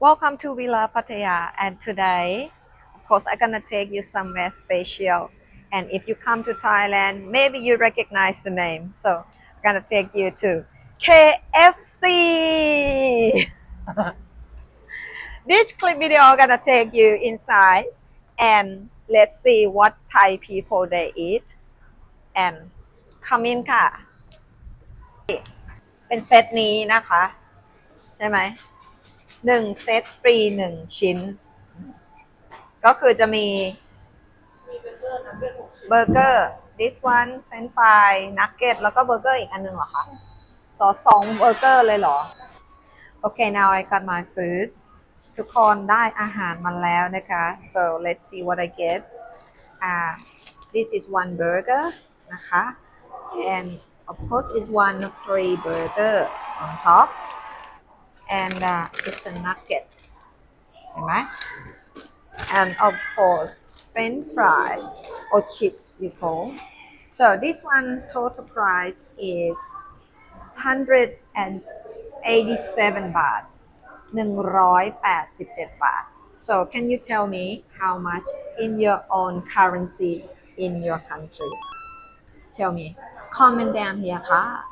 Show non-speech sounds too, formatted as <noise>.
Welcome to Villa Pattaya and today of course I'm gonna take you somewhere special and if you come to Thailand maybe you recognize the name so I'm gonna take you to KFC <laughs> this clip video gonna take you inside and let's see what Thai people they eat and come in ค่ะ เป็นเซตนี้นะคะ ใช่ไหม หนึ่งเซตฟรีหนึ่งชิ้น ก็คือจะมีเบอร์เกอร์ this one french fry nugget แล้วก็เบอร์เกอร์อีกอันหนึ่งเหรอคะสอสองเบอร์เกอร์เลยเหรอ โอเค now I got my food ทุกคนได้อาหารมาแล้วนะคะ so let's see what I get uh, this is one burger นะคะ and of course is one free burger on top and uh, it's a nugget เห็นไหม and of course french fry or chips you call so this one total price is 187 บาท 187 บาท so can you tell me how much in your own currency in your country tell me comment down here ค่ะ